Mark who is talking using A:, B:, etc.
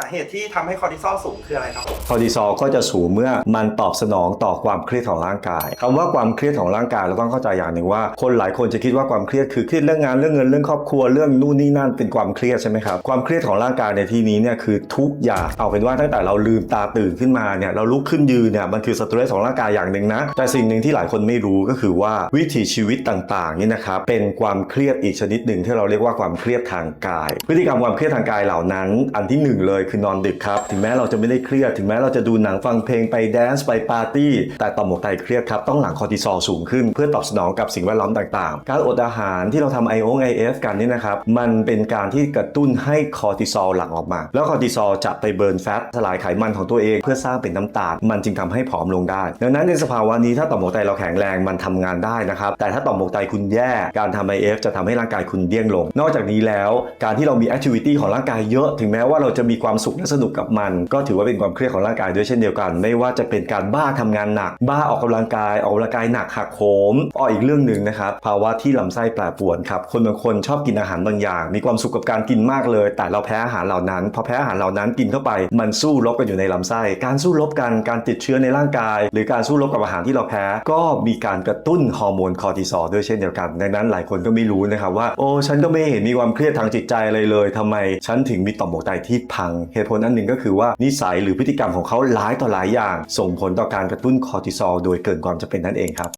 A: สาเหตุที่ทำให้คอร์ติซอลสูงคืออะไรครับ
B: คอร์ติซอลก็จะสูงเมื่อมันตอบสนองต่อความเครียดของร่างกายคำว่าความเครียดของร่างกายเราต้องเข้าใจอย่างหนึ่งว่า คนหลายคนจะคิดว่าความเครียดคือเครียดเรื่องงานเรื่องเงินเรื่องครอบครัวเรื่องนู่นนี่นั่นเป็นความเครียดใช่ไหมครับความเครียดของร่างกายในที่นี้เนี่ยคือทุกอย่างเอาเป็นว่าตั้งแต่เราลืมตาตื่นขึ้นมาเนี่ยเราลุกขึ้นยืนเนี่ยมันคือสเตรสของร่างกายอย่างหนึ่งนะแต่สิ่งหนึ่งที่หลายคนไม่รู้ก็คือว่าวิถีชีวิตต่างๆนี่นะครับเป็นความเครียดอีกชนิดหนึ่งที่เราเรียกว่าความเครียดทางกาย พฤติกรรมความเครียดทางกายเหล่านั้น อันที่หนึ่งเลยคือนอนดึกครับ ถึงแม้เราจะไม่ได้เครียด ถึงแม้เราจะดูหนังฟังเพลงไปแดนซ์ไปปาร์ตี้ แต่ต่อมหมวกไตเครียดครับ ต้องหลั่งคอร์ติซอลสูงขึ้น เพื่อตอบสนองกับสิ่งแวดล้อมต่างๆ การอดอาหารที่เราทำ i o i f กันนี่นะครับ มันเป็นการที่กระตุ้นให้คอร์ติซอลหลั่งออกมา แล้วคอร์ติซอลจะไปเบิร์นแฟตสลายไขมันของตัวเอง เพื่อสร้างเป็นน้ำตาล มันจึงทำให้ผอมลงได้ ดังนั้นในสภาวะนี้ถ้าต่อมหมวกไตเราแข็งแรงมันทำงานได้นะครับ แต่ถ้าต่อมหมวกไตคุณแย่ การทำ IF จะทำให้ร่างกายคุณเดี้ยงลง นอกจากนี้แล้ว การที่เรามีแอคทิวิตี้ของร่างกายเยอะ ถึงแม้ว่าเราจะมีความความสุขและสนุกกับมัน ก็ถือว่าเป็นความเครียดของร่างกายด้วยเช่นเดียวกัน ไม่ว่าจะเป็นการบ้าทำงานหนัก บ้าออกกำลังกายออกกำลังกายหนักหักโหมอ้ออีกเรื่องหนึ่งนะครับภาวะที่ลำไส้แปรปรวนครับคนบางคนชอบกินอาหารบางอย่าง มีความสุขกับการกินมากเลย แต่เราแพ้อาหารเหล่านั้นพอแพ้อาหารเหล่านั้นกินเข้าไป มันสู้รบกันอยู่ในลำไส้ การสู้รบกันการติดเชื้อในร่างกาย หรือการสู้รบกับอาหารที่เราแพ้ ก็มีการกระตุ้นฮอร์โมนคอร์ติซอลด้วยเช่นเดียวกันดังนั้นหลายคนก็ไม่รู้นะครับว่าโอ้ฉันก็ไม่เห็นมีความเครียดทางจิตใจอะไรเลยทำไมฉันถึงมีต่อมหมวกไตที่พังเหตุผลอันหนึ่งก็คือว่านิสัยหรือพฤติกรรมของเขาหลายต่อหลายอย่าง ส่งผลต่อการกระตุ้นคอร์ติซอลโดยเกินความจำเป็นนั่นเองครับ